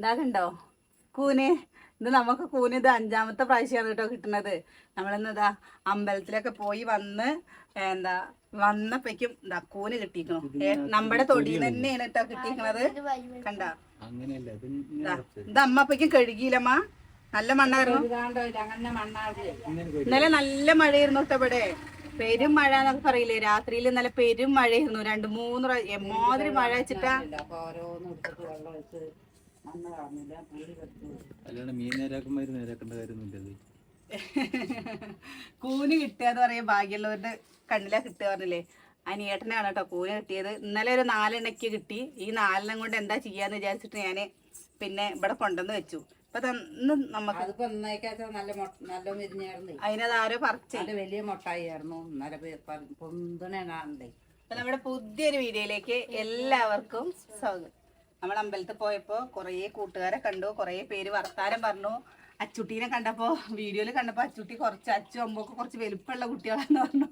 ഇതാ കണ്ടോ കൂന്. ഇത് നമുക്ക് കൂന് ഇത് അഞ്ചാമത്തെ പ്രാവശ്യമാണ് കേട്ടോ കിട്ടുന്നത്. നമ്മളിന്ന് ഇതാ അമ്പലത്തിലൊക്കെ പോയി വന്ന് എന്താ വന്നപ്പോഴേക്കും ഇതാ കൂന് കിട്ടിയിരിക്കണു നമ്മുടെ തൊടിയിൽ തന്നെയാണ് കേട്ടോ കിട്ടിയിരിക്കണത് കണ്ട? ഇത് ഇത് അമ്മ അപ്പയ്ക്കും കഴുകിയില്ലമ്മ. നല്ല മണ്ണായിരുന്നു. ഇന്നലെ നല്ല മഴയായിരുന്നു കേട്ടോ ഇവിടെ. പെരും മഴ എന്നൊക്കെ പറയില്ലേ? രാത്രിയിൽ ഇന്നലെ പെരും മഴയായിരുന്നു. രണ്ട് മൂന്ന് പ്രാവശ്യം എമ്മാതിരി മഴ വെച്ചിട്ടാ. ഓരോന്നും അല്ലാണ്ട് മീൻ നേരാക്കുമ്പോൾ നേരാക്കേണ്ട കാര്യമൊന്നുമില്ല അത്. കൂന് കിട്ടുക എന്ന് പറയാ ഭാഗ്യമുള്ളവരുടെ കണ്ണിലാ കിട്ടുക പറഞ്ഞില്ലേ? അനിയേട്ടനാണ് കേട്ടോ കൂന് കിട്ടിയത്. ഇന്നലെ ഒരു നാലെണ്ണയ്ക്ക് കിട്ടി. ഈ നാലെണ്ണം കൊണ്ട് എന്താ ചെയ്യാന്ന് വിചാരിച്ചിട്ട് ഞാൻ പിന്നെ ഇവിടെ കൊണ്ടുവന്ന് വെച്ചു. ഇപ്പൊ ഇന്ന് നമുക്ക് നല്ല നല്ല വിരിഞ്ഞായിരുന്നു. അതിനത് ആരോ പറിച്ചേ. വലിയ മുട്ടായിരുന്നു കാണണ്ടേ. പൊന്തണേ അപ്പൊ നമ്മുടെ പുതിയൊരു വീഡിയോയിലേക്ക് എല്ലാവർക്കും സ്വാഗതം. നമ്മൾ അമ്പലത്തിൽ പോയപ്പോൾ കുറേ കൂട്ടുകാരെ കണ്ടു കുറേ പേര് വർത്താനം പറഞ്ഞു. അച്ചുട്ടീനെ കണ്ടപ്പോൾ വീഡിയോയിൽ കണ്ടപ്പോൾ അച്ചുട്ടി കുറച്ച് അച്ചു അമ്മൊക്കെ കുറച്ച് വലുപ്പമുള്ള കുട്ടികളാന്ന് പറഞ്ഞു.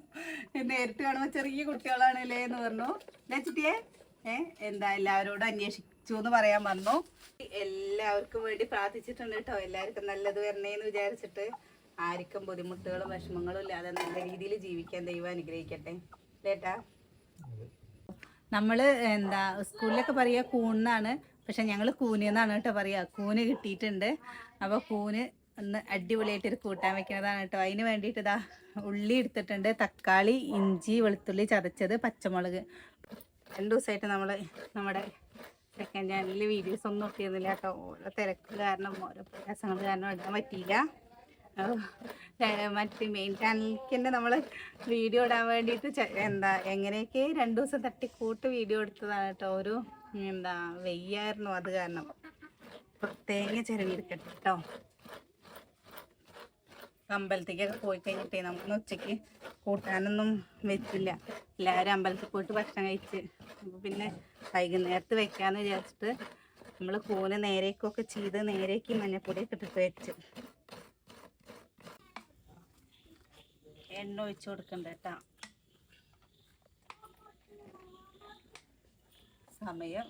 നേരിട്ട് കാണുമ്പോ ചെറിയ കുട്ടികളാണല്ലേ എന്ന് പറഞ്ഞു. അല്ലേ അച്ചുട്ടിയെ ഏ എന്താ എല്ലാവരോടും അന്വേഷിച്ചു എന്ന് പറയാൻ പറഞ്ഞു എല്ലാവർക്കും വേണ്ടി പ്രാർത്ഥിച്ചിട്ടുണ്ട് കേട്ടോ. എല്ലാവർക്കും നല്ലത് വരണേന്ന് വിചാരിച്ചിട്ട്. ആർക്കും ബുദ്ധിമുട്ടുകളും വിഷമങ്ങളും ഇല്ലാതെ നല്ല രീതിയിൽ ജീവിക്കാൻ ദൈവം അനുഗ്രഹിക്കട്ടെ. ലേട്ടാ നമ്മൾ എന്താ സ്കൂളിലൊക്കെ പറയുക കൂണെന്നാണ് പക്ഷെ ഞങ്ങൾ കൂന് എന്നാണ് കേട്ടോ പറയുക. കൂന് കിട്ടിയിട്ടുണ്ട്. അപ്പോൾ കൂന് ഒന്ന് അടിപൊളിയായിട്ട് ഒരു കൂട്ടാൻ വെക്കുന്നതാണ് കേട്ടോ. അതിന് വേണ്ടിയിട്ട് ഇതാ ഉള്ളി എടുത്തിട്ടുണ്ട്. തക്കാളി ഇഞ്ചി വെളുത്തുള്ളി ചതച്ചത് പച്ചമുളക്. രണ്ട് ദിവസമായിട്ട് നമ്മൾ നമ്മുടെ സെക്കൻഡ് ചാനലിൽ വീഡിയോസ് ഒന്നും നോക്കിയിരുന്നില്ല കേട്ടോ. ഓരോ തിരക്ക് കാരണം ഓരോ പ്രയാസങ്ങൾ കാരണം ഇടാൻ പറ്റിയില്ല. മറ്റേ മെയിൻ ചാനലിലേക്ക് തന്നെ നമ്മൾ വീഡിയോ ഇടാൻ വേണ്ടിയിട്ട് എന്താ എങ്ങനെയൊക്കെ രണ്ടു ദിവസം തട്ടിക്കൂട്ട് വീഡിയോ എടുത്തതാണ് കേട്ടോ. ഒരു എന്താ വെയ്യായിരുന്നു അത് കാരണം. പ്രത്യേക ചിരങ്ങിയെടുക്കട്ടെ കേട്ടോ. അമ്പലത്തേക്കൊക്കെ പോയി കഴിഞ്ഞിട്ടേ നമുക്ക് ഉച്ചയ്ക്ക് കൂട്ടാനൊന്നും വെച്ചില്ല. എല്ലാവരും അമ്പലത്തിൽ പോയിട്ട് ഭക്ഷണം കഴിച്ച്. അപ്പോൾ പിന്നെ വൈകുന്നേരത്ത് വെക്കാന്ന് വിചാരിച്ചിട്ട് നമ്മൾ കൂന് നേരേക്കൊക്കെ ചെയ്ത് നേരേക്ക് മഞ്ഞപ്പൊടിയൊക്കെ ഇട്ടിട്ട് വെച്ച്. എണ്ണ ഒഴിച്ച് കൊടുക്കണ്ട കേട്ടാ. സമയം.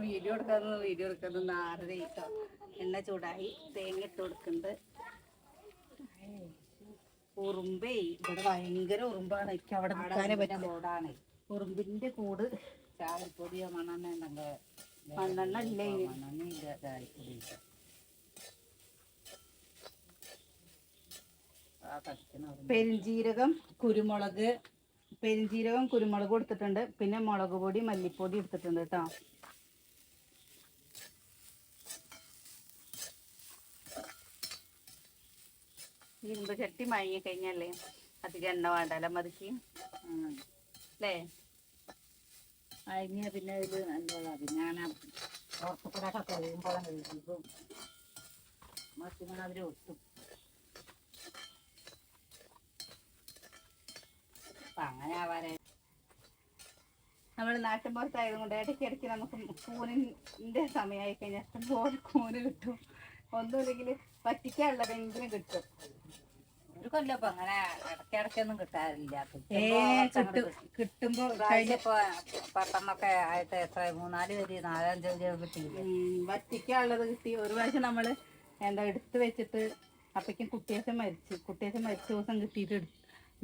വീഡിയോ എടുക്കാതെ വീഡിയോ എടുക്കുന്നത് ആറര കേട്ടോ എണ്ണ ചൂടായി. തേങ്ങ ഇട്ട് കൊടുക്കുന്നുണ്ട് ഉറുമ്പേ. ഇവിടെ ഭയങ്കര ഉറുമ്പാണ്. എനിക്ക് അവിടെ നിൽക്കാനേ പറ്റില്ല. കൂടാണ് ഉറുമ്പിന്റെ കൂട്. ചായപ്പൊടിയോ മണ്ണെണ്ണ ഉണ്ടെങ്കിൽ മണ്ണെണ്ണ ഇല്ല. മണ്ണെണ്ണ ആ പെരിഞ്ജീരകം കുരുമുളക് പെരിഞ്ജീരകം കുരുമുളക് കൊടുത്തിട്ടുണ്ട് പിന്നെ മുളക് പൊടി മല്ലിപ്പൊടി എടുത്തിട്ടുണ്ട് കേട്ടോ. ഇരുമ്പ് ചട്ടി മഴങ്ങി കഴിഞ്ഞല്ലേ അധികം എണ്ണ വേണ്ടല്ലോ മതിക്ക്? അല്ലേ? അരിഞ്ഞ പിന്നെ ഇത് നല്ലതാണ് പിന്നെ ഞാൻ പുറത്തുകൂടെ കഴിയുമ്പോഴാണ് മറ്റുമാതിരി ഒട്ടും അപ്പൊ അങ്ങനെ നമ്മൾ നാട്ടിൻപുറത്തായത് കൊണ്ട് ഇടയ്ക്ക് ഇടയ്ക്ക് നമുക്ക് കൂനിന്റെ സമയമായി കഴിഞ്ഞാൽ ഇഷ്ടംപോലെ കൂന് കിട്ടും. ഒന്നുമില്ലെങ്കിൽ പറ്റിക്കാനുള്ളതെങ്കിലും കിട്ടും. ഒരു കൊല്ലം അങ്ങനെ അങ്ങനെ ഇടയ്ക്കിടയ്ക്കൊന്നും കിട്ടാറില്ല. കിട്ടുമ്പോ കഴിഞ്ഞ കഴിഞ്ഞപ്പോ പെട്ടെന്നൊക്കെ ആയിട്ട് എത്ര? മൂന്നാൽ വരി നാലഞ്ച് വരി കിട്ടി ഉം, വറ്റിക്കാനുള്ളത് കിട്ടി. ഒരു പ്രാവശ്യം നമ്മൾ എന്താ എടുത്ത് വെച്ചിട്ട് അപ്പയ്ക്കും കുട്ടിയേച്ചൻ മരിച്ചു. കുട്ടിയേച്ചൻ മരിച്ച ദിവസം കിട്ടിയിട്ട് എടു-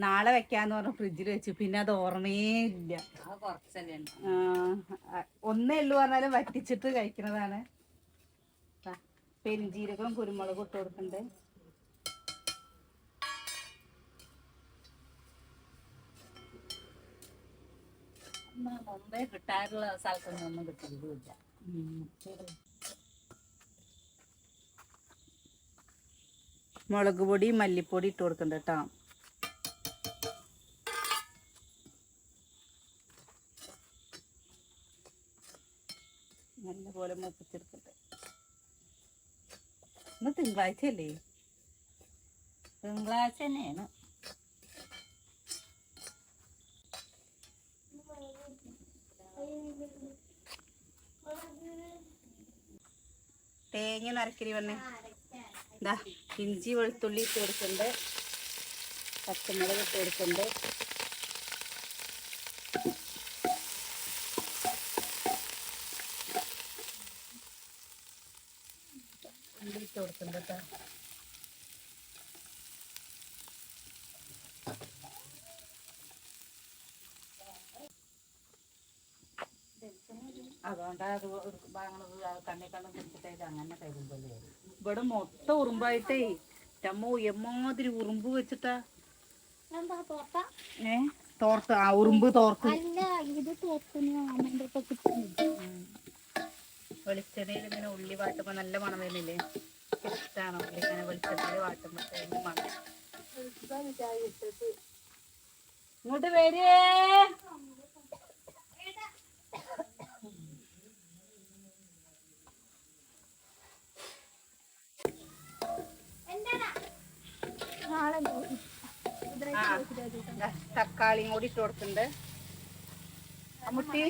നാളെ വെക്കാന്ന് പറഞ്ഞ ഫ്രിഡ്ജിൽ വെച്ചു. പിന്നെ അത് ഓർമ്മയേ ഇല്ല. ഒന്നേ ഉള്ളു പറഞ്ഞാലും വറ്റിച്ചിട്ട് കഴിക്കുന്നതാണ് പെരിഞ്ചീരകം കുരുമുളക് ഇട്ട് കൊടുക്കണ്ടേ. മുമ്പേ കിട്ടാറുള്ള സ്ഥലത്തൊന്നും ഒന്നും കിട്ടിയതുമില്ല മുളക് പൊടി മല്ലിപ്പൊടി ഇട്ട് കൊടുക്കണ്ട കേട്ടോ. മൂപ്പിച്ചെടുക്കട്ടെ. ഇന്ന് തിങ്കളാഴ്ച അല്ലേ തിങ്കളാഴ്ച തന്നെയാണ്. തേങ്ങ നരക്കരി വണ്ണേ ഇതാ ഇഞ്ചി വെളുത്തുള്ളി ഇട്ട് കൊടുക്കുന്നുണ്ട്. പച്ചമുളക് ഇട്ട് കൊടുക്കുന്നുണ്ട്. ഇട്ട് കൊടുക്കുന്നുണ്ട് കേട്ടോ അതുകൊണ്ടാ അത് വാങ്ങണത് കണ്ണി കണ്ണും കുടിച്ചിട്ട് അങ്ങനെ കരുതല്ലേ ഇവിടെ മൊത്തം ഉറുമ്പായിട്ടേ. ചമ്മോ എമ്മാതിരി ഉറുമ്പ് വെച്ചിട്ടാ. ഏ? തോർത്ത്. ആ ഉറുമ്പ് തോർത്ത്. അല്ല ഇത് തോട്ടുന്ന അമ്മന്റെ കിട്ടുന്നു വെളിച്ചെണ്ണയിൽ ഇങ്ങനെ ഉള്ളി വാട്ടുമ്പോൾ നല്ല മണം വരുന്നില്ലേ? ഇഷ്ടമാണ് ഉള്ളി ഇങ്ങനെ വെളിച്ചെണ്ണയിൽ വാട്ടുമ്പോ മണം. ഇങ്ങോട്ട് വരേ. തക്കാളിയും കൂടി ഇട്ട് കൊടുക്കുന്നുണ്ട്. അമ്മുട്ടി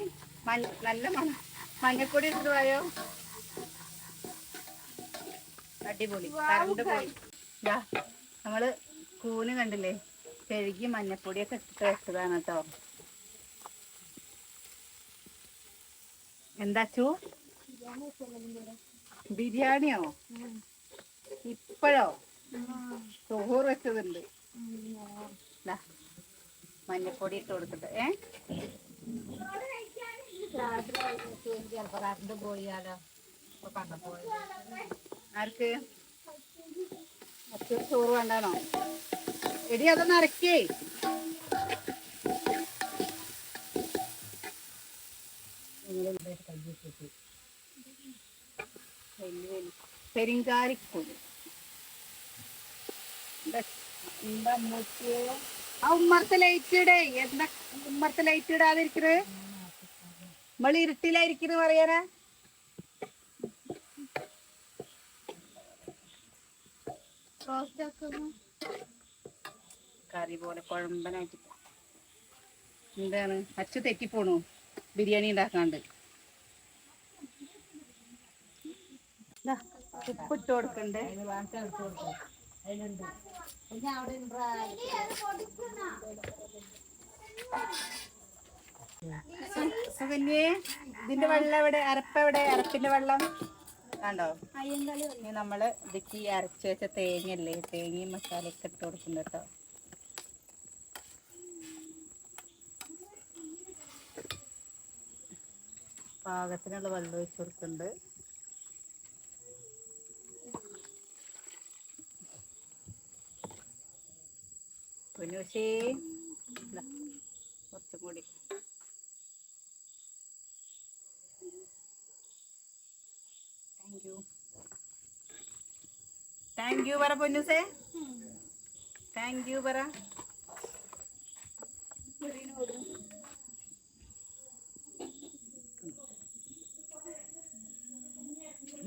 നല്ല മണം. മഞ്ഞപ്പൊടി പോയോ അടിപൊളി. കറണ്ട് പോയി. നമ്മൾ കൂന് കണ്ടില്ലേ? കഴുകി മഞ്ഞപ്പൊടിയൊക്കെ ഇട്ടിട്ട് വെച്ചതാണ് കേട്ടോ. എന്താച്ചു ബിരിയാണിയോ? ഇപ്പോഴോ? ചോറ് വെച്ചതുണ്ട്. മഞ്ഞപ്പൊടി ഇട്ട് കൊടുത്തിട്ട്. ഏ ചിലപ്പോ കറണ്ട് പോയാലോ ഇപ്പൊ കണ്ടു പോയത് ആർക്ക്? മറ്റൊരു ചോറ് വേണ്ടാണോ? എടി അതൊന്ന് അരക്കേ. പെരിങ്കാരിക്കൊടി എന്താ ഉമ്മറത്തെ ലൈറ്റ് ഇടേ. എന്താ ഉമ്മറത്തെ ലൈറ്റ് ഇടാതിരിക്കണത് നമ്മൾ ഇരുട്ടിലായിരിക്കുന്നു പറയാനാ? കറി പോലെ കുഴമ്പനായിട്ട്. എന്താണ്? അച്ചു തെറ്റിപ്പോണു. ബിരിയാണി ഉണ്ടാക്കാണ്ട്. ഉപ്പിട്ട് കൊടുക്കണ്ടേ. അതിലുണ്ട്. ഇതിന്റെ വെള്ളം എവിടെ? അരപ്പ് എവിടെ? അരപ്പിന്റെ വെള്ളം. കണ്ടോ? ഇനി നമ്മൾ ഇതിക്ക് അരച്ച് വെച്ച തേങ്ങയല്ലേ? തേങ്ങയും മസാലയൊക്കെ ഇട്ട് കൊടുക്കുന്നു കേട്ടോ. പാകത്തിനുള്ള വെള്ളം ഒഴിച്ചു കൊടുക്കുന്നുണ്ട്. പിന്നെ പക്ഷേ കുറച്ചും കൂടി. Thank you. താങ്ക് യു പറ പൊന്നുസേ. താങ്ക് യു പറ.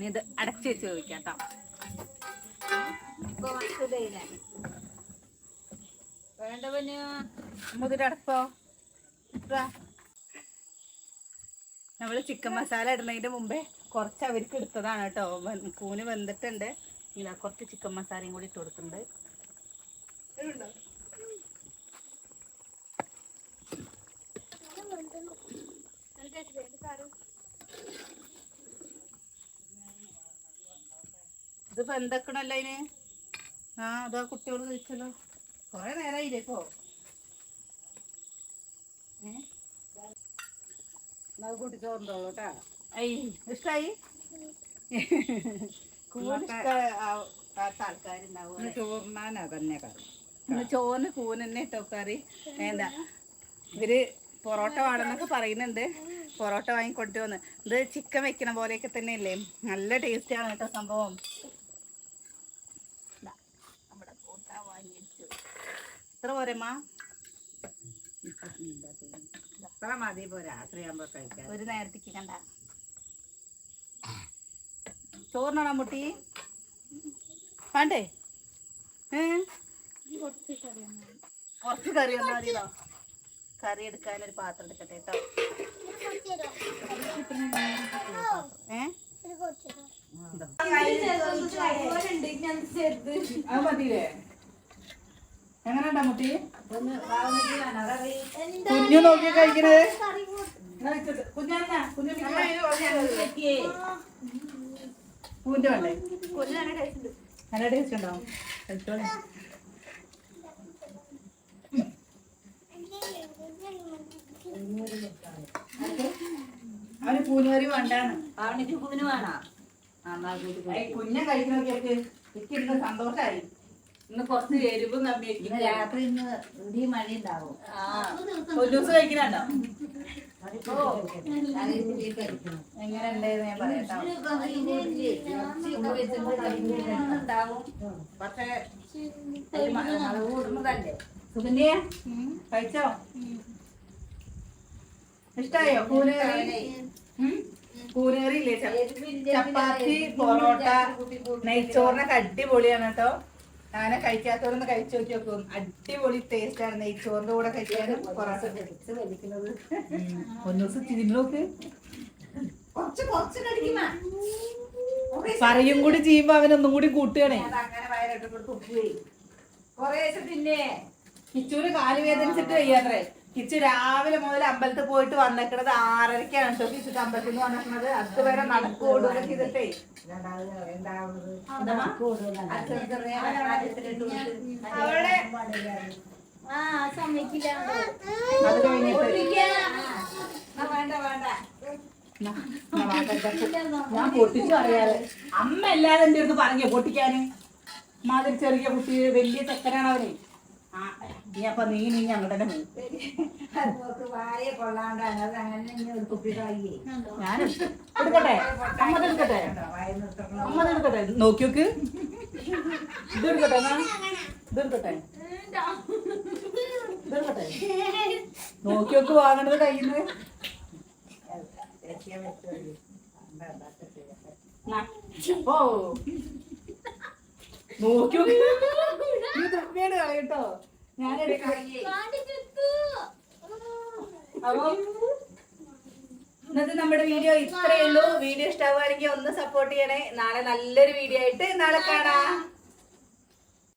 ഇത് അടച്ചു വെച്ച് ചോദിക്കാം കേട്ടോ ഇപ്പൊ മനസ്സിലായില്ലേ വേണ്ട പൊന്നു. മുതിര അടപ്പോ നമ്മൾ ചിക്കൻ മസാല ഇടുന്നതിന്റെ മുമ്പേ കുറച്ച് അവർക്ക് എടുത്തതാണ് കേട്ടോ. കൂന് വെന്തിട്ടുണ്ട്. ഇല്ല കുറച്ച് ചിക്കൻ മസാലയും കൂടി ഇട്ട് കൊടുക്കുന്നുണ്ട്. ഇത് വെന്തക്കണല്ലോ അതിന് ആ അതാ കുട്ടികൾ കഴിച്ചല്ലോ കൊറേ നേരമായില്ലേ ഇപ്പോ ഏ അത് കൂട്ടി ചോറുണ്ടോളൂ കേട്ടാ. ഐ ഇഷ്ടായി? ആൾക്കാരുണ്ടാവും ഇന്ന് ചോറിനാനാ തന്നെ കറി. ഇന്ന് ചോറിന് കൂനെന്നെ ഇട്ടോ കറി. എന്താ? ഇവർ പൊറോട്ട വേണമെന്നൊക്കെ പറയുന്നുണ്ട്. പൊറോട്ട വാങ്ങിക്കൊണ്ടു വന്ന്. ഇത് ചിക്കൻ വെക്കണ പോലെയൊക്കെ തന്നെ അല്ലേ നല്ല ടേസ്റ്റ് ആണ് കേട്ടോ സംഭവം. നമ്മുടെ കൂട്ട വാങ്ങിച്ചു. എത്ര പോരമ്മ എത്ര മതി രാത്രിയാകുമ്പോ ഒരു നേരത്തേക്ക് കണ്ട. ചോറിനാണോ മുട്ടി? വേണ്ടേ? കുറച്ച് കറി ഒന്നും മതിയോ കറി എടുക്കാൻ ഒരു പാത്രം എടുക്കട്ടെ കേട്ടോ. ഏ? അത് മതിയേ എങ്ങനെയുണ്ടാ മുട്ടി? കുഞ്ഞു നോക്കി കഴിക്കണത് കുഞ്ഞാ കുഞ്ഞു പൂവിന്റെ വേണ്ടേ? കൊല്ലം നല്ല ടേസ്റ്റ് ഉണ്ട്. നല്ല ടേസ്റ്റ് ഉണ്ടാവും കഴിച്ചോളെ. അവന് പൂനുവരി വേണ്ടാണ് അവന് പൂവിന് വേണോ? കുഞ്ഞെ കഴിക്കണൊക്കെ എനിക്ക് ഇന്ന് സന്തോഷായി. ഇന്ന് കുറച്ച് എരിവും കമ്മിയാക്കി രാത്രി ഇന്ന് ഇടി മഴ ഉണ്ടാവും. ഒരു ദിവസം കഴിക്കണോ എങ്ങനെ ഞാൻ പക്ഷേ കൂടുന്നതല്ലേ കഴിച്ചോ? ഇഷ്ടായോ? ഇല്ലേ? ച- ചപ്പാത്തി പൊറോട്ട നെയ്ച്ചോറിനൊക്കെ അടിപൊളിയാണ് കേട്ടോ. ഞാനെ കഴിക്കാത്തവരൊന്ന് കഴിച്ചു നോക്കി നോക്കും അടിപൊളി ടേസ്റ്റ് ആണ് നെയ്ച്ചോറിന്റെ കൂടെ കഴിക്കാനും പൊറോട്ട. ഒന്ന് ദിവസം തിരിഞ്ഞോക്ക് കുറച്ച് കുറച്ച് കടിക്കുമ്പോ പറയും കൂടി ചെയ്യുമ്പോ ഒന്നും കൂടി കൂട്ടുകയാണേ. അങ്ങനെ വയറിട്ട് കൊടുത്ത് ഉപ്പുവേ. കുറേശ്ശെ പിന്നെ കിച്ചൂര് കാൽ വേദനിച്ചിട്ട് വയ്യാത്രേ. കിച്ചു രാവിലെ മുതൽ അമ്പലത്തിൽ പോയിട്ട് വന്നേക്കണത് ആറരക്കാണ് കേട്ടോ കിച്ചു അമ്പലത്തിൽ നിന്ന് വന്നേക്കണത്. അതുവരെ നടക്കോടുക ചെയ്തിട്ടേ. അവളുടെ ആ സമ്മതിക്കില്ല. അത് കഴിഞ്ഞിട്ട് വേണ്ട വേണ്ട. ഞാൻ പൊട്ടിച്ചു പറയാറ്. അമ്മ എല്ലാരും എന്റെ അടുത്ത് പറഞ്ഞു പൊട്ടിക്കാന്. മാതിരി ചെറിയ കുട്ടി വലിയ ചെക്കനാണ് അവന്. നീ അപ്പൊ നീ ഞങ്ങളുടെ വായ അങ്ങനെ ഒരു കുപ്പി ഞാൻ എടുക്കട്ടെ? അമ്മ എടുക്കട്ടെ? അമ്മ എടുക്കട്ടെ? നോക്കി നോക്ക്. നോക്കി നോക്ക് വാങ്ങണത് കയ്യിൽ നിന്ന് ഓ. നോക്കി നോക്ക് നീ തുപ്പിയാണ് കളയട്ടോ. ഞാൻ എടുക്കാം. അപ്പൊ ഇന്നത്തെ നമ്മുടെ വീഡിയോ ഇത്രയേ ഉള്ളൂ. വീഡിയോ ഇഷ്ടമാവുകയാണെങ്കിൽ ഒന്ന് സപ്പോർട്ട് ചെയ്യണേ. നാളെ നല്ലൊരു വീഡിയോ ആയിട്ട് നാളെ കാണാം.